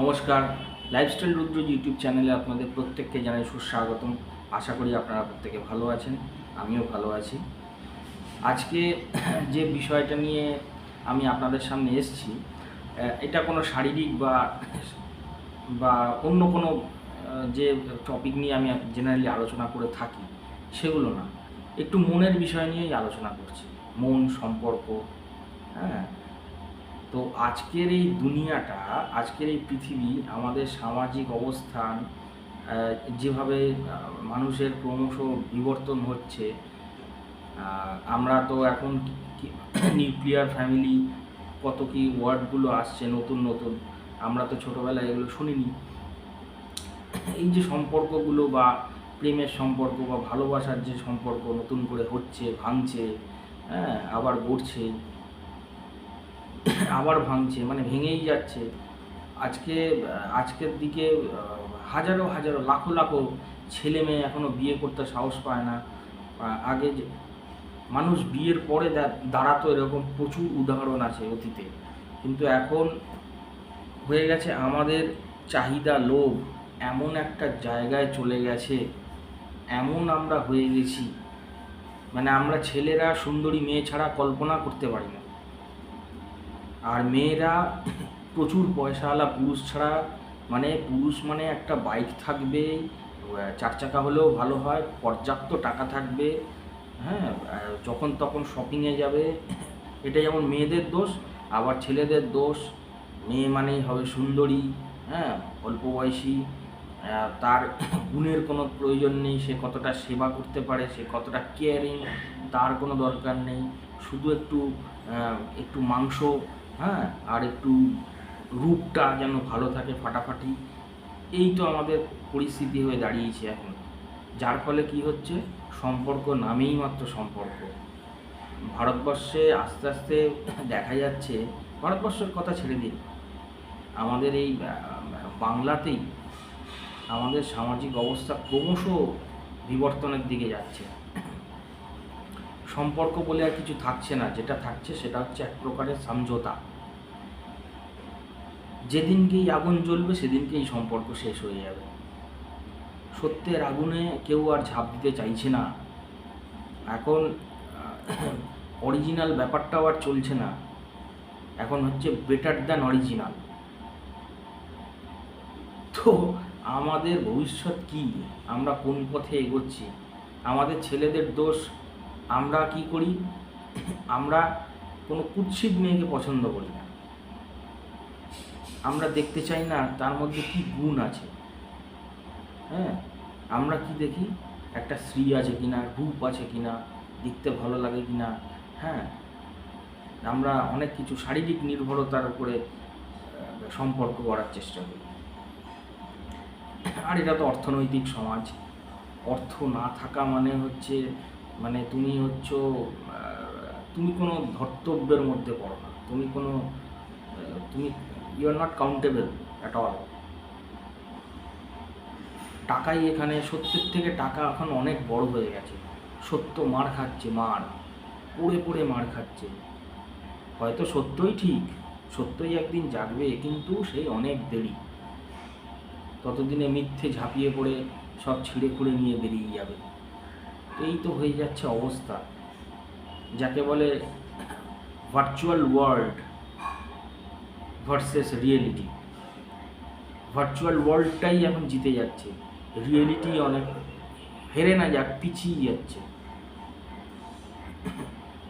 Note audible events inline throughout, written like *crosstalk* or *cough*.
নমস্কার। লাইফস্টাইল রুদ্র ইউটিউব চ্যানেলে আপনাদের প্রত্যেককে জানাই সুস্বাগতম। আশা করি আপনারা প্রত্যেকে ভালো আছেন, আমিও ভালো আছি। আজকে যে বিষয়টা নিয়ে আমি আপনাদের সামনে এসেছি এটা কোনো শারীরিক বা বা অন্য কোনো যে টপিক নিয়ে আমি জেনারেলি আলোচনা করে থাকি, সেগুলো না। একটু মনের বিষয় নিয়েই আলোচনা করছি। মন, সম্পর্ক হ্যাঁ? তো আজকের এই দুনিয়াটা, আজকের এই পৃথিবী, আমাদের সামাজিক অবস্থান যেভাবে মানুষের ক্রমশ বিবর্তন হচ্ছে আমরা তো এখন নিউক্লিয়ার ফ্যামিলি *coughs* কত কি ওয়ার্ডগুলো আসছে, নতুন নতুন, আমরা তো ছোটোবেলায় এগুলো শুনিনি। এই যে সম্পর্কগুলো বা প্রেমের সম্পর্ক বা ভালোবাসার যে সম্পর্ক নতুন করে হচ্ছে, ভাঙছে হ্যাঁ আবার গড়ছে আবার ভাঙছে মানে ভেঙেই যাচ্ছে। আজকে, আজকের দিকে, হাজারো হাজারো, লাখো লাখো ছেলে মেয়ে এখনও বিয়ে করতে সাহস পায় না। আগে যে, মানুষ বিয়ের পরে দাঁড়াতো এরকম প্রচুর উদাহরণ আছে অতীতে। কিন্তু এখন হয়ে গেছে আমাদের চাহিদা লোভ। এমন একটা জায়গায় চলে গেছে, এমন আমরা হয়ে গেছি। মানে আমরা ছেলেরা সুন্দরী মেয়ে ছাড়া কল্পনা করতে পারি না। আর মেয়েরা প্রচুর পয়সাওয়ালা পুরুষ ছাড়া মানে পুরুষ মানে একটা বাইক থাকবে চার চাকা হলেও ভালো হয়, পর্যাপ্ত টাকা থাকবে হ্যাঁ যখন তখন শপিংয়ে যাবে। এটা যেমন মেয়েদের দোষ, আবার ছেলেদের দোষ, মেয়ে মানেই হবে সুন্দরী হ্যাঁ অল্প বয়সী তার গুণের কোনো প্রয়োজন নেই, সে কতটা সেবা করতে পারে, সে কতটা কেয়ারিং তার কোনো দরকার নেই। শুধু একটু একটু মাংস হ্যাঁ আর একটু রূপটা যেন ভালো থাকে ফাটাফাটি, এই তো আমাদের পরিস্থিতি হয়ে দাঁড়িয়েছে এখন। যার ফলে কি হচ্ছে? সম্পর্ক নামেই মাত্র সম্পর্ক। ভারতবর্ষে আস্তে আস্তে দেখা যাচ্ছে, ভারতবর্ষের কথা ছেড়ে দিন আমাদের এই বাংলাতেই আমাদের সামাজিক অবস্থা ক্রমশ বিবর্তনের দিকে যাচ্ছে। সম্পর্ক বলে আর কিছু থাকছে না, যেটা থাকছে সেটা হচ্ছে এক প্রকারের সমঝোতা। যেদিনকেই আগুন জ্বলবে সেদিনকেই সম্পর্ক শেষ হয়ে যাবে। সত্যের আগুনে কেউ আর ঝাঁপ দিতে চাইছে না। এখন অরিজিনাল ব্যাপারটাও আর চলছে না। এখন হচ্ছে বেটার দ্যান অরিজিনাল তো আমাদের ভবিষ্যৎ কি? আমরা কোন পথে এগোচ্ছি? আমাদের ছেলেদের দোষ আমরা কি করি? আমরা কোনো কুৎসিত মেয়েকে পছন্দ করি না। আমরা দেখতে চাই না, তার মধ্যে কি গুণ আছে? হ্যাঁ? আমরা কি দেখি? একটা স্ত্রী আছে কিনা, রূপ আছে কিনা, দেখতে ভালো লাগে কিনা? হ্যাঁ? আমরা অনেক কিছু শারীরিক নির্ভরতার উপরে সম্পর্ক করার চেষ্টা করি। আর এটা তো অর্থনৈতিক সমাজ। অর্থ না থাকা মানে হচ্ছে মানে তুমি হচ্ছ তুমি কোনো ধর্তব্যের মধ্যে পড়ো না। তুমি কোনো তুমি you are not countable at all টাকাই এখানে সত্যের থেকে টাকা এখন অনেক বড় হয়ে গেছে। সত্য মার খাচ্ছে, মার। পড়ে পড়ে মার খাচ্ছে। হয়তো সত্যই ঠিক, সত্যই একদিন জাগবে, কিন্তু সেই অনেক দেরি। ততদিনে মিথ্যে ঝাঁপিয়ে পড়ে, সব ছিঁড়ে খুঁড়ে নিয়ে বেরিয়ে যাবে। এই তো হয়ে যাচ্ছে অবস্থা। যাকে বলে virtual world versus reality virtual ওয়ার্ল্ডটাই এখন জিতে যাচ্ছে। রিয়েলিটি অনেক হেরে না যাক, পিছিয়ে যাচ্ছে।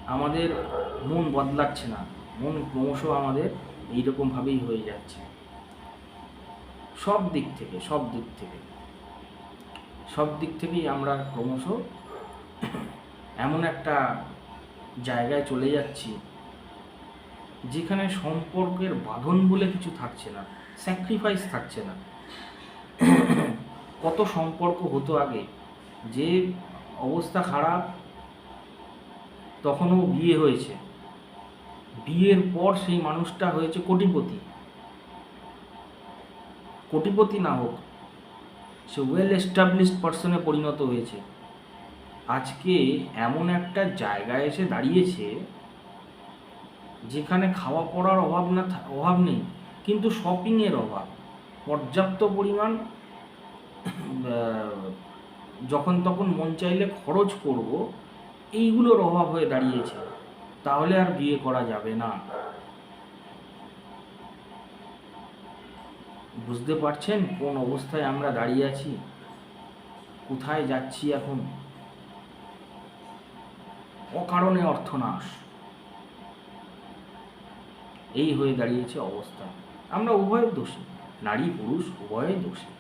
আমাদের মন বদলাচ্ছে না। মন ক্রমশ আমাদের এইরকমভাবেই হয়ে যাচ্ছে। সব দিক থেকে, সব দিক থেকে। সব দিক থেকেই আমরা ক্রমশ এমন একটা জায়গায় চলে যাচ্ছি। যেখানে সম্পর্কের বাঁধন বলে কিছু থাকছে না স্যাক্রিফাইস থাকছে না। কত সম্পর্ক হতো আগে, যে অবস্থা খারাপ, তখনও বিয়ে হয়েছে। বিয়ের পর সেই মানুষটা হয়েছে কোটিপতি। কোটিপতি না হোক, সে ওয়েল এস্টাবলিশড পার্সনে পরিণত হয়েছে। আজকে এমন একটা জায়গায় এসে দাঁড়িয়েছে যেখানে খাওয়া পড়ার অভাব না অভাব নেই, কিন্তু শপিংয়ের অভাব। পর্যাপ্ত পরিমাণ যখন তখন মন চাইলে খরচ করব, এইগুলোর অভাব হয়ে দাঁড়িয়েছে। তাহলে আর বিয়ে করা যাবে না। বুঝতে পারছেন কোন অবস্থায় আমরা দাঁড়িয়ে আছি? কোথায় যাচ্ছি এখন? অকারণে অর্থনাশ। এই হয়ে দাঁড়িয়েছে অবস্থা। আমরা উভয়ের দোষী, নারী, পুরুষ, উভয়ের দোষী।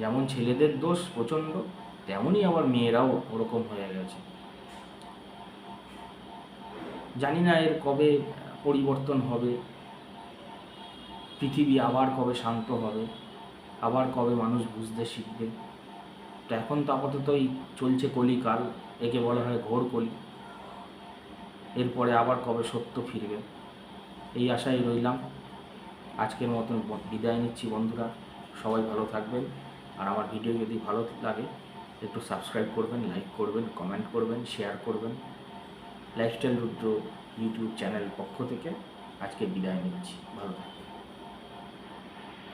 যেমন ছেলেদের দোষ প্রচণ্ড তেমনই আবার মেয়েরাও ওরকম হয়ে গেছে। জানি না এর কবে পরিবর্তন হবে। পৃথিবী আবার কবে শান্ত হবে, আবার কবে মানুষ বুঝতে শিখবে। তো এখন তো আপাতত এই চলছে কলিকাল, একে বলা হয় ঘোর কলি এরপরে আবার কবে সত্য ফিরবে। এই আশায় রইলাম। আজকের মতন বিদায় নিচ্ছি বন্ধুরা। সবাই ভালো থাকবেন। আর আমার ভিডিও যদি ভালো লাগে, একটু সাবস্ক্রাইব করবেন লাইক করবেন কমেন্ট করবেন শেয়ার করবেন। লাইফস্টাইল রুদ্র ইউটিউব চ্যানেল পক্ষ থেকে আজকে বিদায় নিচ্ছি। ভালো থাকবেন।